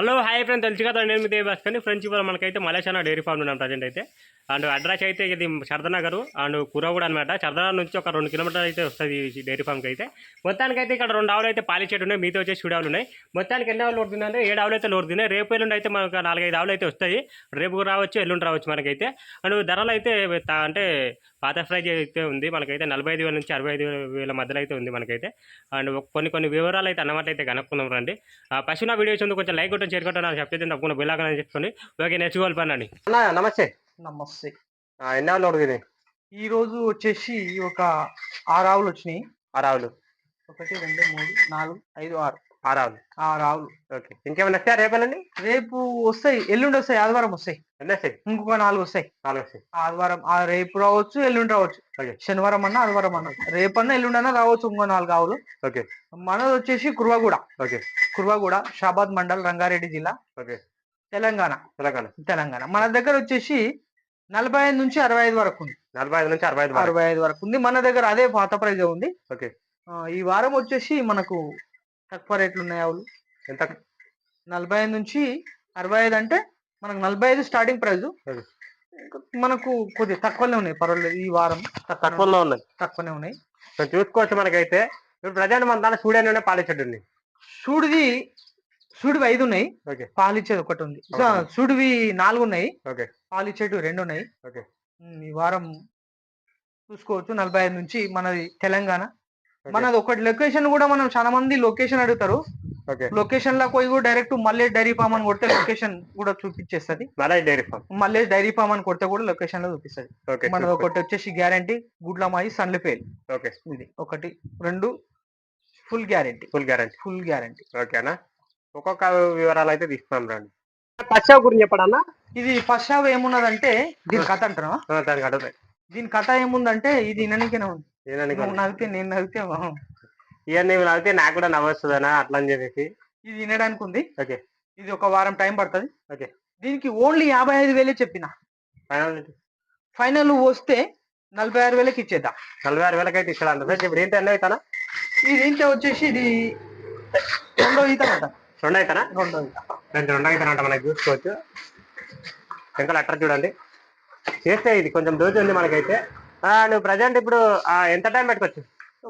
Hello hi friend తెలుసు కదా నేను మీ దేవాస్ కానీ ఫ్రెండ్స్ ఇవాళ మనకైతే మలేషియా డైరీ ఫార్మ్ ఉన్నాం ప్రజెంట్ అయితే. అండ్ అడ్రస్ అయితే ఇది శరదనగర్ అండ్ కురగూడ అనమాట శరదనగర్ నుంచి ఒక రెండు కిలోమీటర్లు అయితే వస్తుంది ఈ డైరీ ఫామ్కి అయితే. మొత్తానికి అయితే ఇక్కడ రెండు ఆవులు అయితే పాలిచేటు ఉన్నాయి. మీతో వచ్చేసి చూడాలు ఉన్నాయి. మొత్తానికి ఎన్ని ఆవులు లోడుతున్నాయి ఏడు ఆవులు అయితే లోడుతున్నాయి. రేపు ఎల్లుండి అయితే మనకు నాలుగైదు ఆవులు అయితే వస్తాయి. రేపు రావచ్చు ఎల్లుండి రావచ్చు మనకైతే. అండ్ ధరలు అయితే అంటే పాత ప్రైజ్ అయితే ఉంది. మనకైతే నలభై ఐదు వేల నుంచి అరవై ఐదు వేల మధ్యలో అయితే ఉంది మనకైతే. అండ్ కొన్ని కొన్ని వివరాలు అయితే అన్నమాట అయితే కనుక్కుందాం రండి. ఆ వీడియో వీడియోస్ ఉంది కొంచెం లైక్ కొట్టడం. షేర్ కొట్టడం నాకు చెప్తే తప్పకుండా బిల్లాగా చెప్పుకోండి ఓకే నేర్చుకోవాలి పని అండి అన్న నమస్తే. నమస్తే. ఆ, ఎన్ని ఆవులు అడుగుతున్నాయి ఈ రోజు వచ్చేసి ఒక ఆరు ఆవులు వచ్చినాయి. ఆరు ఆవులు. ఒకటి రెండు మూడు నాలుగు ఐదు ఆరు. ఆరు ఆవులు ఆరు ఆవులు ఓకే. ఇంకేమైనా వస్తాయా రేపేనండి? రేపు వస్తాయి. ఎల్లుండి వస్తాయి. ఆదివారం వస్తాయి. ఎన్ని వస్తాయి? ఇంకొక నాలుగు వస్తాయి. నాలుగు వస్తాయి. ఆదివారం ఆ రేపు రావచ్చు ఎల్లుండి రావచ్చు. ఓకే. శనివారం అన్నా ఆదివారం అన్నా. రేపన్నా ఎల్లుండి అన్నా రావచ్చు ఇంకో నాలుగు ఆవులు. ఓకే. మనది వచ్చేసి కుర్వాగూడ. ఓకే. కుర్వాగూడ షాబాద్ మండల్ రంగారెడ్డి జిల్లా. ఓకే. తెలంగాణ. తెలంగాణ. తెలంగాణ. మన దగ్గర వచ్చేసి నలభై ఐదు నుంచి అరవై ఐదు వరకు ఉంది. నలభై ఐదు నుంచి అరవై ఐదు వరకు. అరవై ఐదు వరకు ఉంది. మన దగ్గర అదే పాత ప్రైజ్ ఉంది. ఓకే. ఆ, ఈ వారం వచ్చేసి మనకు తక్కువ రేట్లు ఉన్నాయి ఆవులు. ఎంత? నలభై ఐదు నుంచి అరవై ఐదు అంటే మనకు నలభై ఐదు స్టార్టింగ్ ప్రైస్. మనకు కొద్దిగా తక్కువనే ఉన్నాయి పర్వాలేదు ఈ వారం తక్కువ తక్కువలో ఉన్నది తక్కువనే ఉన్నాయి. చూసుకోవచ్చు మనకైతే. ఇప్పుడు ప్రజెంట్ మన స్టూడియో పాలిచెట్టు ఉంది సూడిది సూడివి ఐదు ఉన్నాయి ఓకే. పాలిచ్చేది ఒకటి ఉంది. సూడివి నాలుగు ఉన్నాయి ఓకే. పాలిచ్చేటివి రెండు ఉన్నాయి. ఓకే. ఈ వారం చూసుకోవచ్చు నలభై ఐదు నుంచి మనది తెలంగాణ. మనది ఒకటి లొకేషన్ కూడా మనం చాలా మంది లొకేషన్ అడుగుతారు. ఓకే. లొకేషన్లో పోయి కూడా డైరెక్ట్ మల్లేష్ డైరీ ఫామ్ అని కొడితే లొకేషన్ కూడా చూపించేస్తుంది Malai dairy farm. Mallesh dairy farm అని కొడితే కూడా లొకేషన్లో చూపిస్తుంది. మనది ఒకటి వచ్చేసి గ్యారంటీ గుడ్లమాయి సండ్లపేల్. ఓకే. ఇది ఒకటి. రెండు full guarantee. Full guarantee. Full guarantee. ఓకేనా ఒక్కొక్క వివరాలు అయితే తీసుకున్నాం రండి. పశ్చావ గురించి చెప్పడన్నా ఇది ఫస్ట్ హాఫ్ ఏమున్నదంటే దీని కథ అంటున్నా అడుగుతాయి దీని కథ. ఏముందంటే ఇది విననికనే ఉంది నువ్వు నవ్వితే నేను నవ్వితే ఆహా. ఇవన్నీ అయితే నాకు కూడా నవ్వొస్తుందనా? అట్లా అని చెప్పేసి. ఇది వినడానికి ఉంది. ఓకే. ఇది ఒక వారం టైం పడుతుంది. ఓకే. దీనికి ఓన్లీ యాభై ఐదు వేలే చెప్పిన. ఫైనల్ ఫైనల్ వస్తే నలభై ఆరు వేలకి ఇచ్చేద్దాం. నలభై ఆరు వేలకైతే ఇస్తాడు అంట సార్ ఇప్పుడు ఏంటి ఎన్నో అవుతానా? ఇది ఏంటో వచ్చేసి ఇది రెండో ఈత అంట. రెండు అవుతానా రెండో రెండు రెండు అవుతానంట మనకి చూసుకోవచ్చు. ఇంకా లెటర్ చూడండి. చేస్తే ఇది కొంచెం దోచి ఉంది మనకైతే. నువ్వు ప్రజెంట్ ఇప్పుడు ఎంత టైం పెట్టుకోవచ్చు?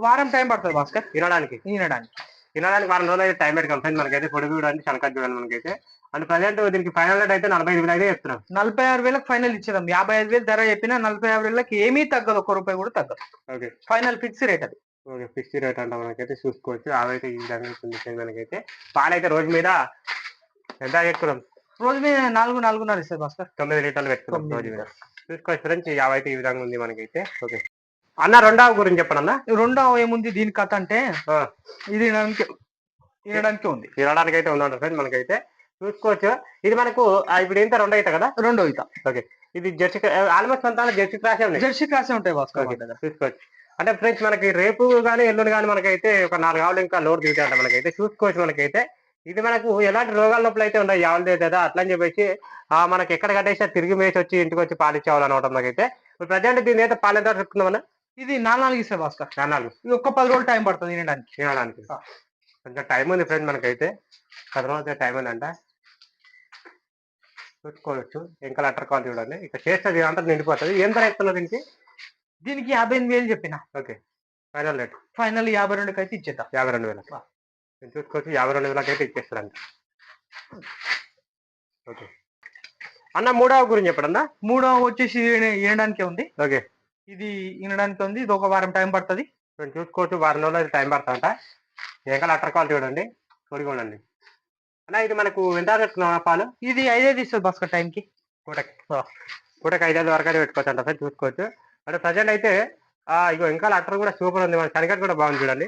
వారం టైం పడుతుంది భాస్కర్. తినడానికి? ఈనడానికి తినడానికి వారం రోజులు అయితే టైం పెట్టుకోవాలి. ఫ్రెండ్స్ మనకైతే పొడుగు చూడండి శనకాయ చూడండి మనకైతే. అండ్ ప్రజెంట్ దీనికి ఫైనల్ రేట్ అయితే నలభై ఐదు వేలు అయితే చెప్తున్నాం. నలభై ఆరు వేలకు ఫైనల్ ఇచ్చేదాం యాభై ఐదు వేలు ధర చెప్పినా నలభై ఆరు వేలకు ఏమీ తగ్గదు. ఒక రూపాయి కూడా తగ్గదు. ఓకే. ఫైనల్ ఫిక్స్ రేట్ అది. ఓకే ఫిక్స్ రేట్ అంట మనకైతే చూసుకోవచ్చు. అవైతే ఈ విధంగా ఉంది మనకైతే. పాలైతే రోజు మీద ఎంత పెట్టుకున్నాం? రోజు మీద నాలుగు నాలుగున్నర ఇస్తుంది భాస్కర్. తొమ్మిది లీటర్లు పెట్టుకున్నాం రోజు మీద. చూసుకోవచ్చు ఫ్రెండ్స్ అయితే ఈ విధంగా ఉంది మనకైతే. ఓకే అన్న రెండవ గురించి చెప్పండి అన్న. రెండో ఏముంది? దీని కథ అంటే ఇది వినడానికి ఉంది. తినడానికి అయితే ఉందంట ఫ్రెండ్స్ మనకైతే. చూసుకోవచ్చు. ఇది మనకు ఇప్పుడు ఏంత రెండు అవుతాయి కదా? రెండో ఈత. ఓకే ఇది జెర్సీ ఆల్మోస్ట్ అంతా జెర్సీ క్రాసే ఉన్నాయి. జెర్సీ క్లాసే ఉంటాయి భాస్కర్. చూసుకోవచ్చు. అంటే ఫ్రెండ్స్ మనకి రేపు కానీ ఎల్లుండి కానీ మనకైతే ఒక నాలుగు ఆవులు ఇంకా లోడ్ దిగుతాయంట మనకైతే. చూసుకోవచ్చు మనకైతే. ఇది మనకు ఎలాంటి రోగాల నొప్పులు అయితే ఉన్నాయి ఆవులు కదా అట్లా అని చెప్పేసి ఆ మనకి ఎక్కడ కట్టేసి తిరిగి మేసి వచ్చి ఇంటికి వచ్చి పాలు ఇచ్చేవాళ్ళు మనకైతే ఇప్పుడు ప్రజెంట్ దీని అయితే పాలు ఎంత చెప్తున్నామన్నా ఇది నాలుగు ఇస్తుంది భాస్కర్. నాలుగు. ఇది ఒక్క పది రోజులు టైం పడుతుంది తినడానికి. ఆ. కొంచెం టైం ఉంది ఫ్రెండ్ మనకైతే. తర్వాత టైం ఉందంట. చూసుకోవచ్చు. ఇంకా లెటర్ కాల్ చూడండి. ఇక చేస్తుంది అంతా నిండిపోతుంది. ఏం ధర ఇస్తున్నారు దీనికి? దీనికి యాభై ఎనిమిది వేలు చెప్పిన. ఓకే. Final rate? ఫైనల్ యాభై రెండుకి అయితే ఇచ్చేద్దాం. యాభై రెండు వేల. నేను చూసుకోవచ్చు యాభై రెండు వేలకి అయితే ఇచ్చేస్తారంట ఓకే. అన్న మూడవ గురించి చెప్పడన్నా? మూడో వచ్చేసి వినడానికే ఉంది. ఓకే. ఇది వినడానికి ఉంది. ఇది ఒక వారం టైం పడుతుంది. నేను చూసుకోవచ్చు వారం రోజులు అయితే టైం పడుతుంట ఇంకా లెటర్ కాల్ చూడండి. చూడండి అన్న ఇది మనకు ఎంత పాలు? ఇది ఐదైదు ఇస్తుంది భాస్కర్ టైంకి. పూటకి పూటకి ఐదు వరకు అయితే పెట్టుకోవచ్చు అంట సార్ చూసుకోవచ్చు. అంటే ప్రజెంట్ అయితే ఆ, ఇగో ఇంకా లెటర్ కూడా సూపర్ ఉంది. మన శనగట్ కూడా బాగుంది చూడండి.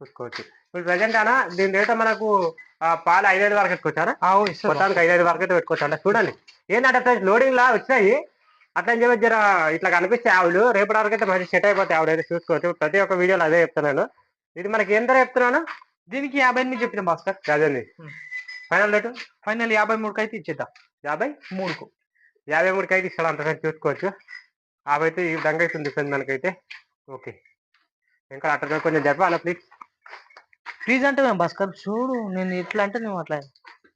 చూసుకోవచ్చు ఇప్పుడు ప్రజెంట్ అన్న దీని రేట్ మనకు పాలు ఐదైదు వరకు పెట్టుకోవచ్చారా మొత్తానికి ఐదైదు వరకు అయితే పెట్టుకోవచ్చు అంటే చూడండి ఏంటంటే ఫ్రెండ్స్ లోడింగ్ లా వచ్చినాయి. అట్లా అని చెప్పి జర? ఇట్లా కనిపిస్తే ఆవులు రేపటి వరకు అయితే మంచి సెట్ అయిపోతాయి ఆవిడ అయితే చూసుకోవచ్చు. ప్రతి ఒక్క వీడియోలో అదే చెప్తున్నాను. ఇది మనకి ధర చెప్తున్నాను? దీనికి యాభై ఎనిమిది చెప్పిన భాస్కర్ అదండి. ఫైనల్ రేటు ఫైనల్ యాభై మూడుకి అయితే ఇచ్చేద్దాం. యాభై మూడుకు. యాభై మూడుకి అయితే ఇస్తాడు అంత ఫ్రెండ్స్ చూసుకోవచ్చు. యాభై అయితే ఈ విధంగా అయితే ఉంది ఫ్రెండ్ మనకైతే. ఓకే. ఇంకా అట్లా కొంచెం చెప్పాలా ప్లీజ్ ప్లీజ్ అంటే మేము భాస్కర్ చూడు నేను ఎట్లా అంటే నువ్వు అట్లా.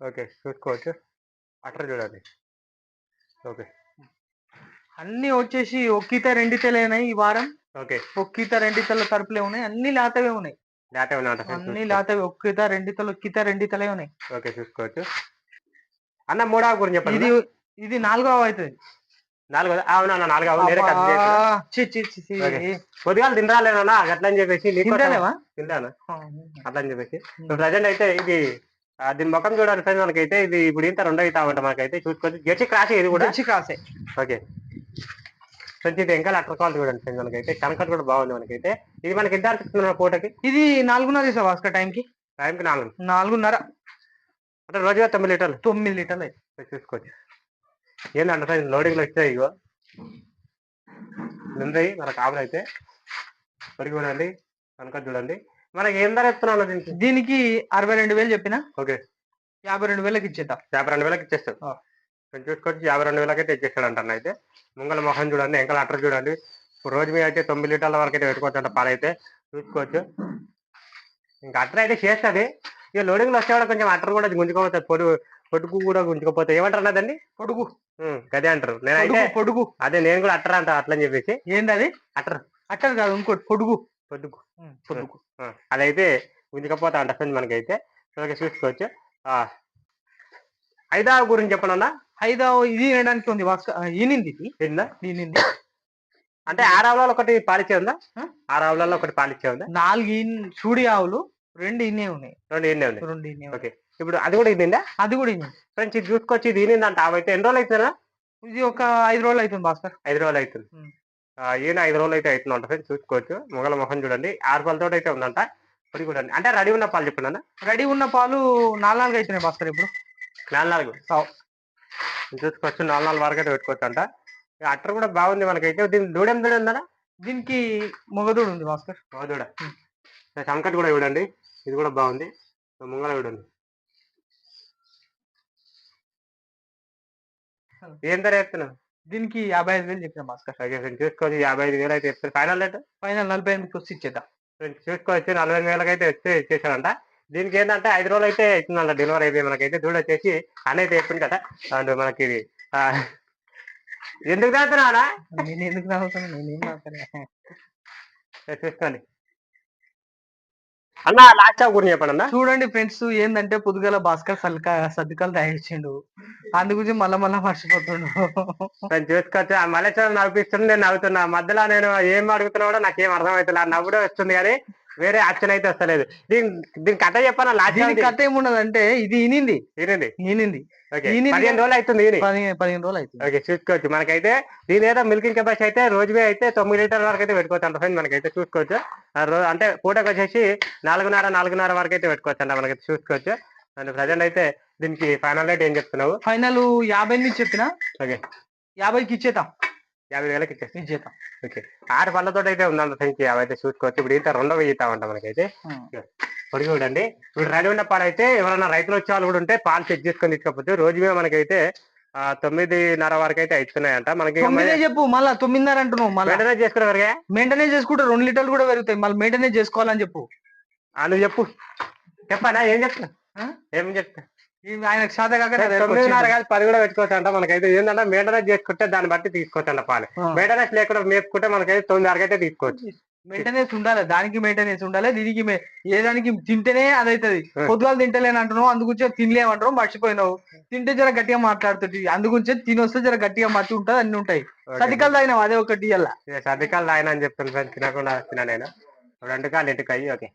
ఓకే చూసుకోవచ్చు అట్లా చూడండి ఓకే. అన్ని వచ్చేసి ఒక్కిత రెండితలేనాయి ఈ వారం. ఓకే. ఒక్కిత రెండితల తరపులే ఉన్నాయి. అన్ని లాతవే ఉన్నాయి. ఉన్నాయంట friends, అన్ని. లాతవి. ఒక్కిత రెండితలు ఒక్కిత రెండితలే ఉన్నాయి. ఓకే చూసుకోవచ్చు. అన్న మూడవ గురించి చెప్పండి ఇది. ఇది నాలుగవ అవుతుంది. నాలుగో అవునా కట్ చి. ఓకే. పొద్దుగాల తినరాలేనా అట్లా అని చెప్పేసి అట్లా అని చెప్పేసి. ప్రజెంట్ అయితే ఇది దీని ముఖం చూడాలి ఫ్రెండ్స్ మనకైతే ఇది ఇప్పుడు ఇంత రెండో అవుతా ఉంటాం మనకైతే చూసుకోవచ్చు జెర్సీ క్రాస్ ఇది కూడా? మంచి కాసే ఓకే. ఫ్రెండ్స్ ఇది ఇంకా అట్లా కావాలి చూడండి ఫ్రెండ్స్ మనకైతే కనకట్ కూడా బాగుంది మనకైతే. ఇది మనకి ఎంత అనిపిస్తుంది పూటకి? ఇది నాలుగున్నర ఇస్తా భాస్కర్ టైంకి? టైంకి నాలుగు. నాలుగున్నర. అంటే రోజుగా తొమ్మిది లీటర్లు. తొమ్మిది లీటర్లు. అయితే. చూసుకోవచ్చు ఏంటంటే ఫ్రెండ్స్ లోడింగ్లో వచ్చాయి ఇగో. ఉన్నాయి మన కావులు అయితే. ఇప్పటికి చూడండి కనకట్ చూడండి. మనకి ఏం ధర ఇస్తున్నాను దీనికి? దీనికి అరవై రెండు వేలు చెప్పిన? ఓకే. యాభై రెండు వేలకి ఇచ్చేద్దాం. యాభై రెండు వేలకి ఇచ్చేస్తాం. కొంచెం చూసుకొచ్చి యాభై రెండు వేలకి అయితే ఇచ్చేస్తాడు అంటాను అయితే. ముంగల మొహం చూడండి ఎంకల అట్టర్ చూడండి. రోజు మీద అయితే తొమ్మిది లీటర్ల వరకు అయితే పెట్టుకోవచ్చు అంట పాలైతే. చూసుకోవచ్చు. ఇంకా అట్టర్ అయితే చేస్తుంది. ఇక లోడింగ్లో వచ్చే కొంచెం అట్టర్ కూడా గుంజుకోపోతుంది పొడుగు పొడుగు కూడా గుంజుకోపోతే ఏమంటారు అన్నదండి పొడుగు. గదే అంటారు. నేనైతే పొడుగు పొడుగు. అదే నేను కూడా అట్టర్ అంట అట్లని చెప్పేసి. ఏంది అది అట్టర్ అట్టర్ కాదు ఇంకోటి పొడుగు. పొద్దుకు పొడుగు. ఆ, అదైతే గుంజుకపోతా అంట ఫ్రెండ్ మనకైతే. ఓకే చూసుకోవచ్చు. ఆ, ఐదవ గురించి చెప్పనన్నా ఐదో ఇది వినడానికి ఉంది ఈనింది ఏందా? ఈనింది. అంటే ఆరావులలో ఒకటి పాలిచ్చే ఉందా? ఆరావులలో ఒకటి పాలిచ్చే ఉందా? నాలుగు చూడి ఆవులు రెండు ఇన్నే ఉన్నాయి. రెండు ఇన్నే ఉంది రెండు ఇన్నే ఉన్నాయి. ఓకే. ఇప్పుడు అది కూడా ఇదిందా అది కూడా ఇన్ని ఫ్రెండ్స్ ఇది చూసుకొచ్చి ఇది ఇనిందంట అవైతే ఎన్ని రోజులు అవుతుందా ఇది ఒక ఐదు రోజులు అవుతుంది భాస్కర్. ఐదు రోజులు అవుతుంది. ఈయన ఐదు రోజులు అయితే అవుతుందంట ఫ్రెండ్స్ చూసుకోవచ్చు. మొగల మొహం చూడండి. ఆరు పాలతో అయితే ఉందంట. ఇప్పుడు చూడండి అంటే రెడీ ఉన్న పాలు చెప్పండి రెడీ ఉన్న పాలు నాలుగు నాలుగు అవుతున్నాయి భాస్కర్ ఇప్పుడు. నాలుగు నాలుగు. చూసుకోవచ్చు. నాలుగు నాలుగు వరకు అయితే పెట్టుకోవచ్చు అంట అట్టర్ కూడా బాగుంది మనకైతే. దీని దూడెం దూడ ఉందా దీనికి మొగదూడు ఉంది భాస్కర్. దూడ సంకట్ కూడా చూడండి. ఇది కూడా బాగుంది. ముంగల చూడండి ఏం ధర చెప్తున్నావు? దీనికి యాభై ఐదు వేలు చెప్పిన భాస్కర్ చూసుకోవచ్చు యాభై ఐదు వేలు అయితే చెప్తారు. ఫైనల్ రేట్ ఫైనల్ నలభై ఎనిమిదికి వస్తే ఇచ్చేద్దాం. చూసుకోవచ్చు నలభై ఐదు వేలకి అయితే వచ్చి ఇచ్చేసాడంట దీనికి ఏంటంటే ఐదు రోజులు అయితే అవుతుందంట డెలివరీ అయితే మనకైతే దూడ వచ్చేసి అని అయితే చెప్పింది కదా అండ్ మనకి ఇది ఎందుకు తాగుతున్నాడా నేను ఎందుకు నవ్వుతాను నేను ఏం నవ్వుతాను చూసుకోండి. అన్న లాస్ట్ ఆఫ్ గురించి చెప్పండి అన్న. చూడండి ఫ్రెండ్స్ ఏంటంటే పొద్దుగల భాస్కర్ సల్క సర్దికలు తయారించిండు అందు గురించి మళ్ళా మళ్ళా మర్చిపోతుండు. నేను చూసుకోవచ్చు ఆ మలేశ్వరం నవ్విస్తుంది నేను నవ్వుతున్నా. మధ్యలో నేను ఏం అడుగుతున్నా కూడా నాకేం అర్థమవుతుంది ఆ నవ్వుడే వస్తుంది కానీ వేరే యాక్షన్ అయితే వస్తలేదు. దీని దీని కథ చెప్పాను లాస్ట్ దీని కథ ఏమున్నదంటే ఇది ఇనింది ఓకే ఈనింది. పదిహేను రోజులు అవుతుంది పదిహేను రోజులు అవుతుంది ఓకే చూసుకోవచ్చు. మనకైతే దీని ఏదో మిల్కింగ్ కెపాసిటీ అయితే రోజు అయితే తొమ్మిది లీటర్ వరకు అయితే పెట్టుకోవచ్చు అంట ఫ్రెండ్ మనకైతే చూసుకోవచ్చు. అంటే పూటకు వచ్చేసి నాలుగున్నర నాలుగున్నర వరకు అయితే పెట్టుకోవచ్చు అంట మనకైతే చూసుకోవచ్చు. అండ్ ప్రజెంట్ అయితే దీనికి ఫైనల్ రేట్ ఏం చెప్తున్నావు? ఫైనల్ యాభై ఎనిమిది చెప్పిన? ఓకే యాభైకి ఇచ్చేద్దాం. యాభై వేలకి ఇచ్చేసి ఇచ్చేద్దాం. ఓకే ఆరు పళ్ళతో అయితే ఉందంట ఫ్రెండ్స్ అవైతే చూసుకోవచ్చు. ఇప్పుడు ఇంత రెండో వెయ్యితామంట మనకైతే. పొడి చూడండి ఇప్పుడు రెడీ ఉన్న పాలు అయితే ఎవరైనా రైతులు వచ్చే వాళ్ళు కూడా ఉంటే పాలు చెక్ చేసుకొని తీసుకపోతే రోజు మీద మనకైతే తొమ్మిదిన్నర వరకు అయితే ఇస్తున్నాయంట మనకి చెప్పు మళ్ళా తొమ్మిదిన్నర అంటున్నావు వెంటనే చేసుకునే మెయింటెనెన్స్ చేసుకుంటే రెండు లీటర్లు కూడా పెరుగుతాయి మళ్ళీ మెయింటెనెన్స్ చేసుకోవాలని చెప్పు. నువ్వు చెప్పు. చెప్పానా? ఏం చెప్తా? ఏం చెప్తా శాత కాక తొమ్మిదిన్నర. కాదు పది కూడా పెట్టుకోవచ్చు అంట మనకైతే. ఏంటంటే మెయింటెనెన్స్ చేసుకుంటే దాన్ని బట్టి తీసుకోవచ్చు అంట పాలు. ఆ. మెయింటెనెన్స్ లేకుండా మేపుకుంటే మనకైతే తొమ్మిదిన్నరకు అయితే తీసుకోవచ్చు మెయింటెనెన్స్ ఉండాలి దానికి మెయింటెనెన్స్ ఉండాలి దీనికి ఏ దానికి తింటేనే అదైతుంది. ఆ. పొద్దుగాలు తింటలేను అంటున్నావు అందుగురించే తినలేమంటావు మర్చిపోయినావు. తింటే జర గట్టిగా మాట్లాడుతుంది అందుగురించే తినొస్తే జర గట్టిగా మట్టి ఉంటుంది అన్ని ఉంటాయి. సతికలు తాగినావు అదే ఒకటి ఇయ్యాల. సర్దికాలు ఆయన అని చెప్తాను ఫ్రెండ్స్ తినకుండా తిన నేను రెండు కాళ్ళు ఇంటికి అయ్యి ఓకే.